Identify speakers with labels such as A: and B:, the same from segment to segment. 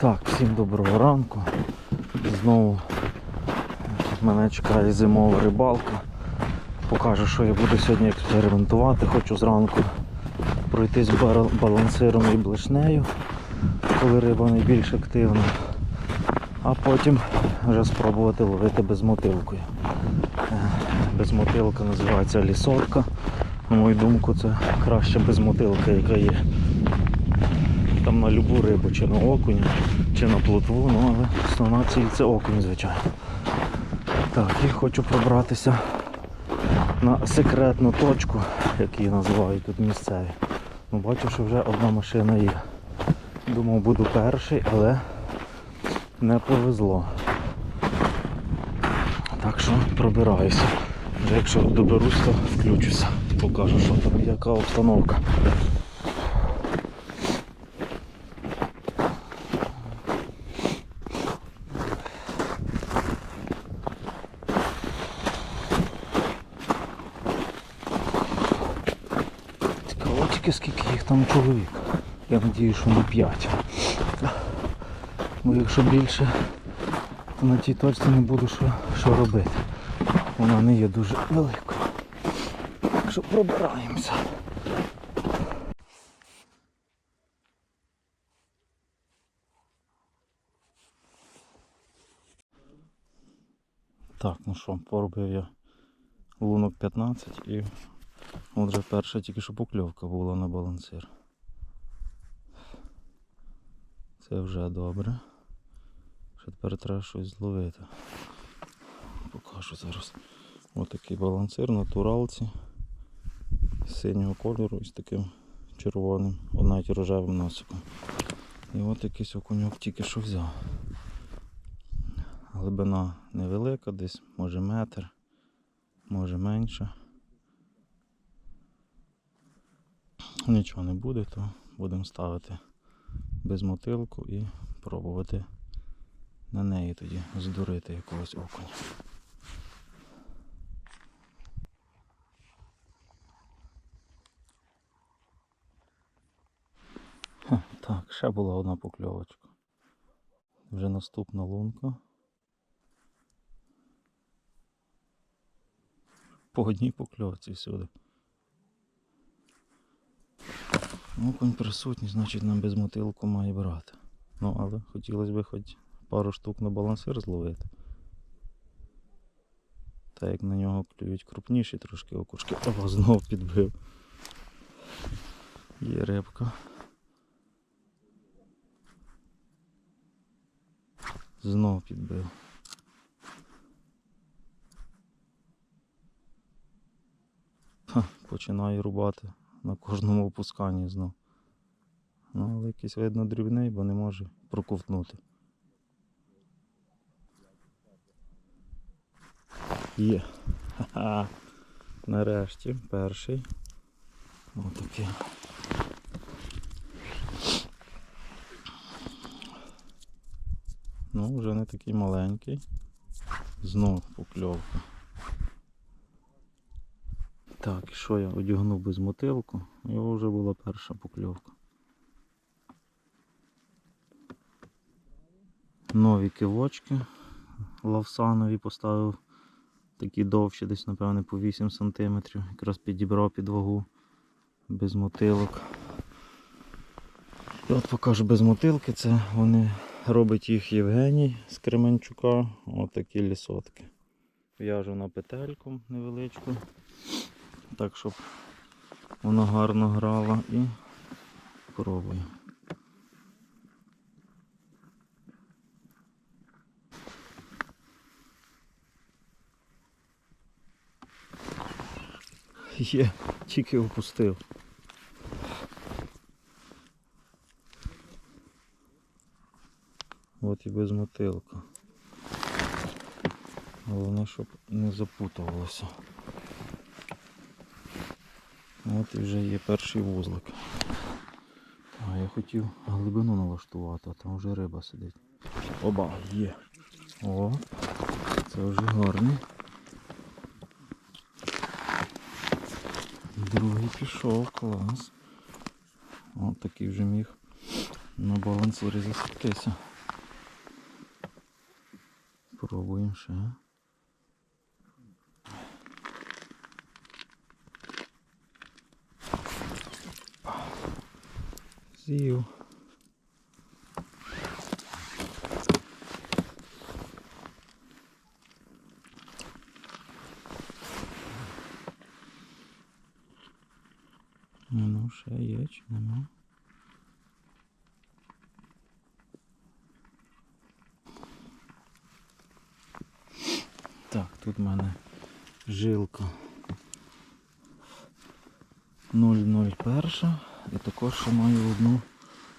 A: Так, всім доброго ранку. Знову мене чекає зимова рибалка. Покажу, що я буду сьогодні експериментувати. Хочу зранку пройтись балансиром і блешнею, коли риба найбільш активна. А потім вже спробувати ловити безмотилкою. Е, Безмотилка називається лісотка. На мою думку, це краще безмотилка, яка є там на любу рибу, чи на окунь, чи на плотву, ну але основна ціль це окунь, звичайно. Так, і хочу пробратися на секретну точку, як її називають тут місцеві. Ну, бачу, що вже одна машина є. Думав, буду перший, але не повезло. Так що пробираюся. Вже якщо доберусь, то включуся. Покажу, що там, яка обстановка. Тільки скільки їх там чоловік. Я надію, що не 5. Бо якщо більше, то на тій точці не буду що, що робити. Вона не є дуже великою. Так що пробираємося. Так, ну що, поробив я лунок 15 і от вже перша тільки що покльовка була на балансир. Це вже добре. Ще тепер треба щось зловити. Покажу зараз. Ось такий балансир на туралці синього кольору і з таким червоним, навіть рожевим носиком. І от якийсь окуньок тільки що взяв. Глибина невелика, десь може метр, може менше. Нічого не буде, то будемо ставити безмотилку і пробувати на неї тоді здурити якогось окуня. Так, ще була одна покльовочка. Вже наступна лунка. По одній покльовці всюди. Окунь присутній, значить нам без мотилку має брати. Ну, але хотілося б хоч пару штук на балансир зловити. Та як на нього клюють крупніші трошки окушки. О, знов підбив. Є рибка. Знов підбив. Ха, починаю рубати на кожному опусканні знов. Ну, але якийсь видно дрібний, бо не може проковтнути. Є. Ха-ха. Нарешті перший. Отакий. Ну, вже не такий маленький. Знов покльовка. Так, і що я одягнув без мотилку? Його вже була перша покльовка. Нові кивочки лавсанові поставив такі довші, десь, напевне, по 8 см. Якраз підібрав під вагу без мотилок. І от покажу без мотилки, це вони робить їх Євгеній з Кременчука. Ось такі лісотки. В'яжу на петельку невеличку, так щоб вона гарно грала і пробую. Є, тільки опустив. От і без мотилка. Головне, щоб не запутувалося. От і вже є перший вузлик. А я хотів глибину налаштувати, а там вже риба сидить. Оба, є. О, це вже гарний. Другий пішов, клас. Ось такий вже міг на балансирі засвітитися. Пробуємо ще. З'їв. Ну, ще є чи нема? Так, тут в мене жилка 001 і також ще маю одну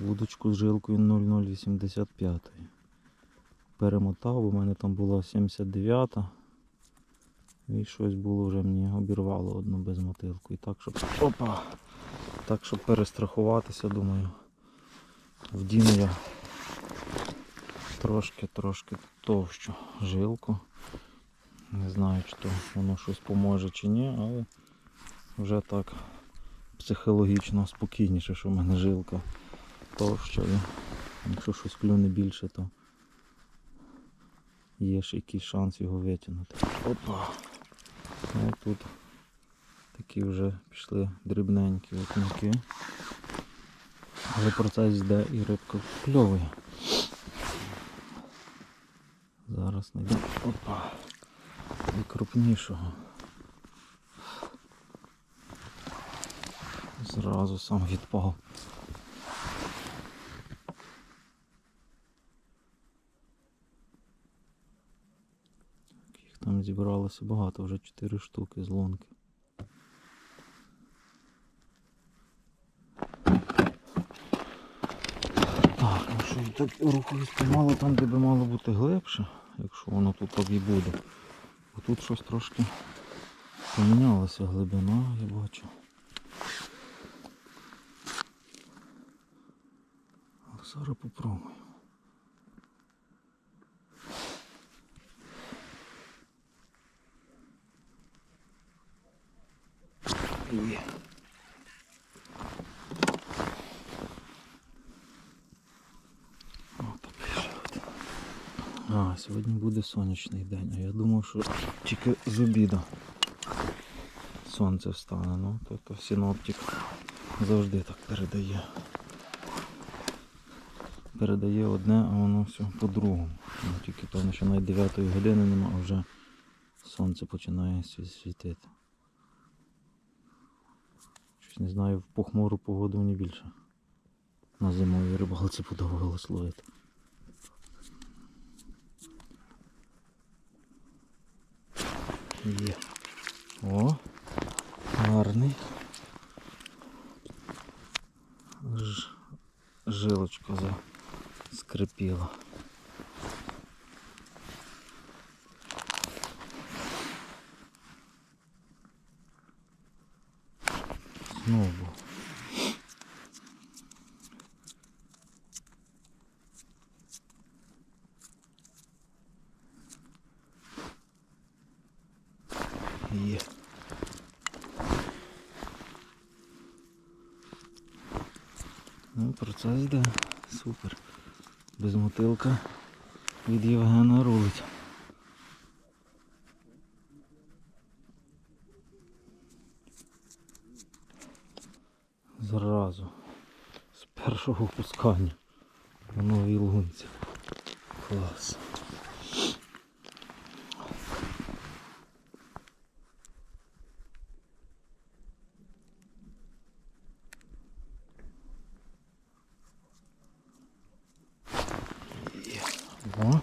A: вудочку з жилкою 0085. Перемотав, у мене там була 79 і щось було вже мені обірвало одну безмотилку. І так, щоб. Опа! Так, щоб перестрахуватися, думаю, вдіну я трошки-трошки товщу жилку. Не знаю, чи то воно щось поможе чи ні, але вже так психологічно спокійніше, що в мене жилка товща. Якщо щось клюне більше, то є ще якийсь шанс його витягнути. Опа! Ну, тут такі вже пішли дрібненькі окуньки. Але процес йде і рибка кльовує. Зараз знайдемо. Опа! І крупнішого. Зразу сам відпав. Їх там зібралося багато, вже 4 штуки з лунки. Так, ну що, так рухаюсь помало там, де би мало бути глибше, якщо воно тут так і буде. Бо тут щось трошки помінялася глибина, я бачу. Але зараз попробую. Є. А, сьогодні буде сонячний день, а я думав, що тільки з обіду сонце встане. Ну, то, то синоптик завжди так передає. Передає одне, а воно все по-другому. Тільки певно, що навіть 9 години нема, а вже сонце починає світити. Щось не знаю, в похмуру погоду мені більше. На зимовій рибалці подобалось ловити. Є. О, гарний. Жилочка за скрипіла. Знову. Є. Ну, процес йде. Супер. Без мотилка від Євгена рулить. Зразу. З першого пускання на новій лунці. Клас. О,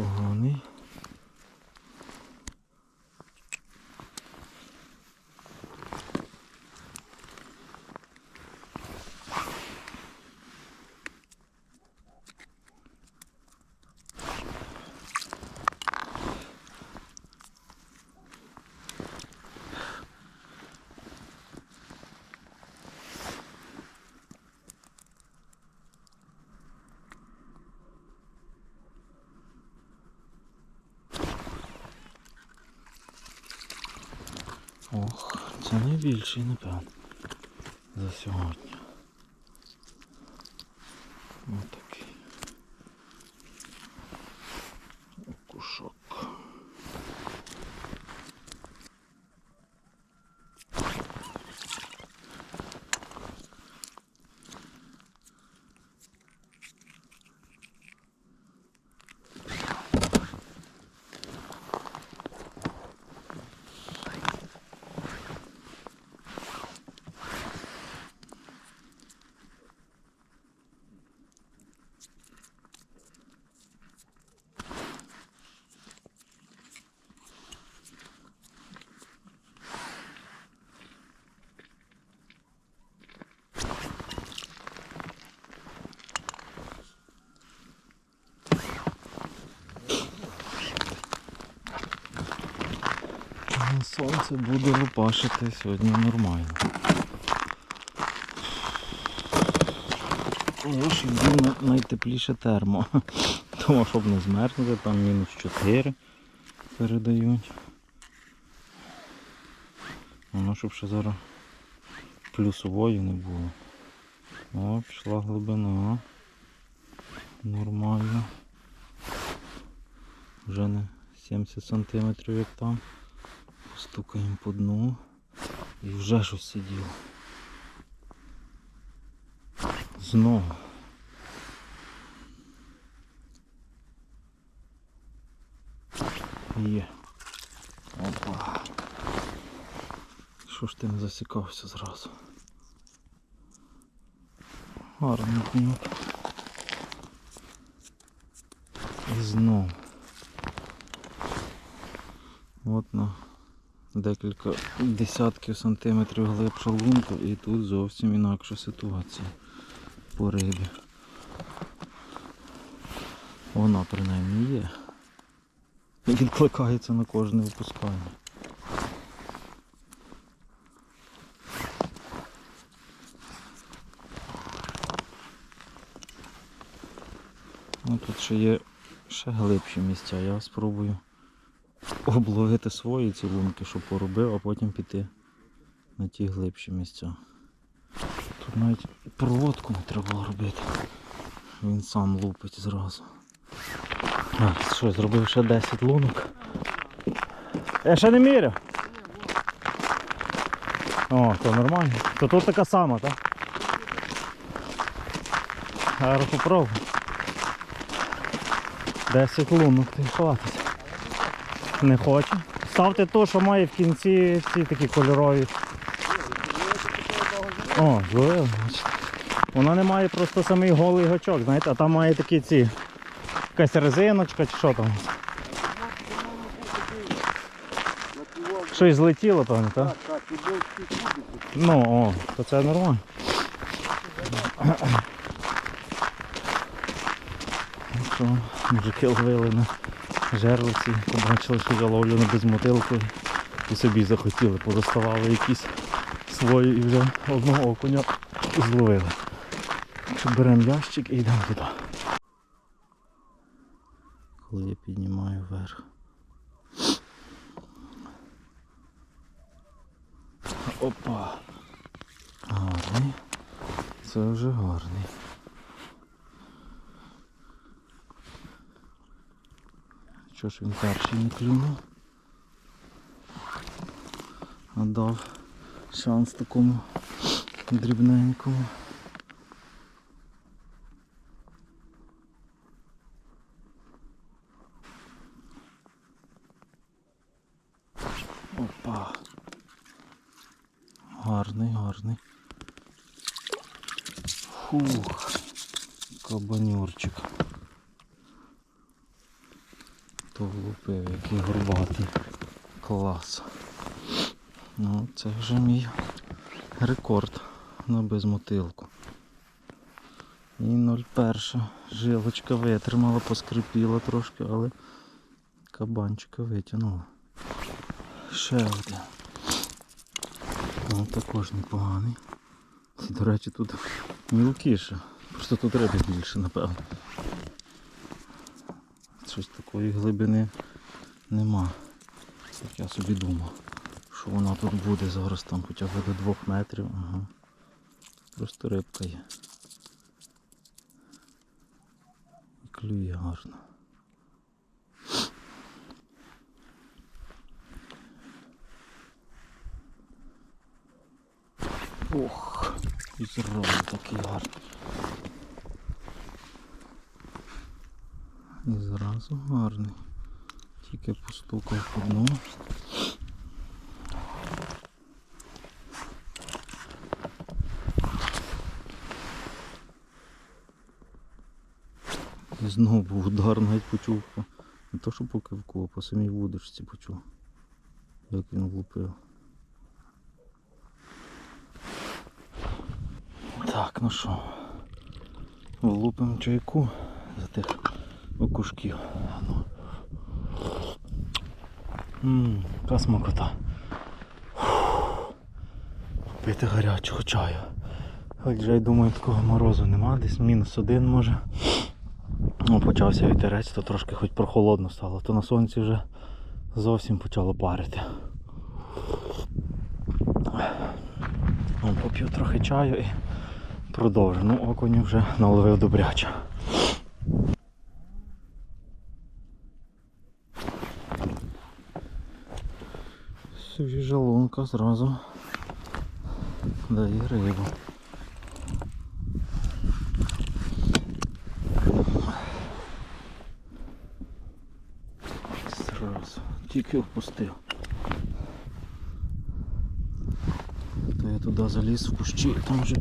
A: непоганий. Ох, це найбільший, напевно, за сьогодні. Ось такий. Сонце буде лупашити сьогодні нормально. Я ж найтепліше термо. Тому щоб не змерзнути, там мінус 4 передають. Воно щоб ще зараз плюсової не було. О, пішла глибина. Нормально. Вже не 70 сантиметрів як там. Стукаємо по дну. І вже щось сиділо. Знову. Є. Опа. Що ж ти не засікався зразу? Гарний кнюк. І знов. От на Декілька десятків сантиметрів глибша лунка і тут зовсім інакша ситуація по рибі. Вона принаймні є. Відкликається на кожне випускання. Ну, тут ще є ще глибші місця. Я спробую обловити свої ці лунки, що поробив, а потім піти на ті глибші місця. Тут навіть проводку не треба робити. Він сам лупить зразу. А, що, зробив ще 10 лунок. Я ще не міряв. О, то нормально. То тут така сама, так? Зараз попробуй. 10 лунок ти хватить. Не хоче. Ставте то, що має в кінці ці такі кольорові. О, зловив. Вона не має просто самий голий гачок, знаєте, а там має такі ці. Якась резиночка чи що там. Щось злетіло, певно, так?
B: Так, так.
A: Ну, о, то це нормально. Мужики ловили на жерлиці, побачили, що я ловлю на безмотилку і собі захотіли, подоставали якісь свої і вже одного окуня зловили. Беремо ящик і йдемо туди. Коли я піднімаю вверх. Опа. Гарний. Це вже гарний. Що ж він перший не клюнув? А дав шанс такому дрібненькому. Опа. Гарний, гарний. Фух, кабанюрчик. То який горбатий. Клас. Ну, це вже мій рекорд на безмотилку. І 0,1 жилочка витримала, поскрипіла трошки, але кабанчика витягнула. Ще один. Ну, також непоганий. До речі, тут мілкіше. Просто тут риби більше, напевно. Щось такої глибини нема. Як я собі думав, що вона тут буде зараз там хоча б до двох метрів. Ага. Просто рибка є. Клює гарно. Ох, і зразу такий гарний. І зразу гарний. Тільки постукав по дну. І знову був удар навіть почув. Не то що по кивку, а по самій вудочці почув. Як він влупив. Так, ну що, влупимо чайку за тих окушків. Ну. Ммм, яка попити гарячого чаю. Хоч вже я думаю, такого морозу нема, десь мінус один може. Ну, почався вітерець, то трошки хоч прохолодно стало, то на сонці вже зовсім почало парити. Ну, Поп'ю трохи чаю і продовжу. Ну, окуню вже наловив добряче. Свіжа зразу дає рибу. Зразу. Тільки впустив. То я туди заліз в кущі, там вже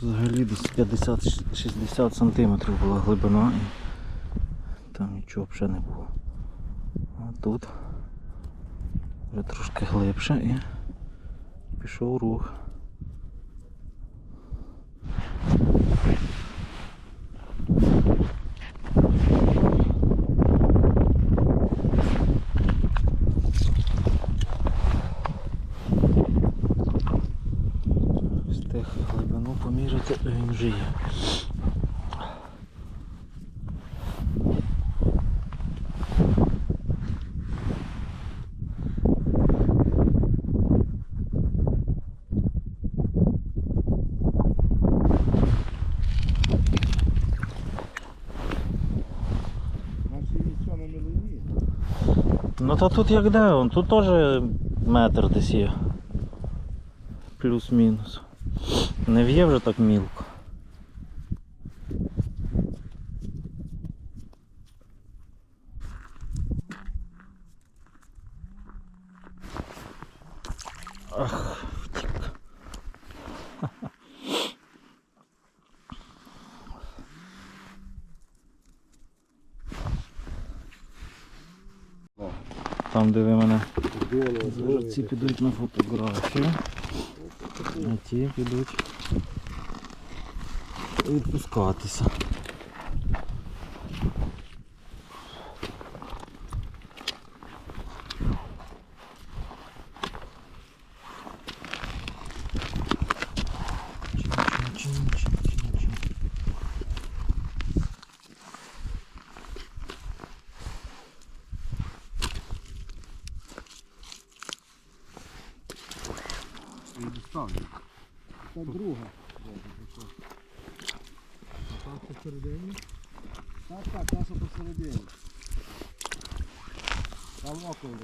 A: взагалі десь 50-60 сантиметрів була глибина і там нічого взагалі не було. А тут вже трошки глибше і пішов рух. Встиг глибину поміряти, він вже є.
B: Наші місця на мілині.
A: То тут як де он, тут теж метр десь є. Плюс-мінус. Не в'є вже так мілко. Ах, втік. Там де ви мене Зараз ці підуть на фотографію, а ті підуть відпускатися.
B: Та друга. Так посередині? Так, так, та що посередині. Там около.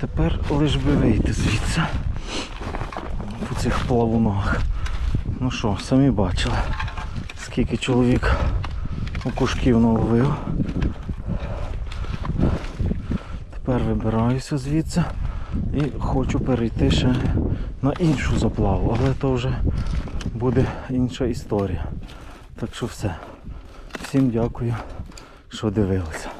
A: Тепер лиш би вийти звідси. По цих плавунах. Ну що, самі бачили, скільки чоловік окушків наловив. Тепер вибираюся звідси і хочу перейти ще на іншу заплаву, але то вже буде інша історія. Так що все. Всім дякую, що дивилися.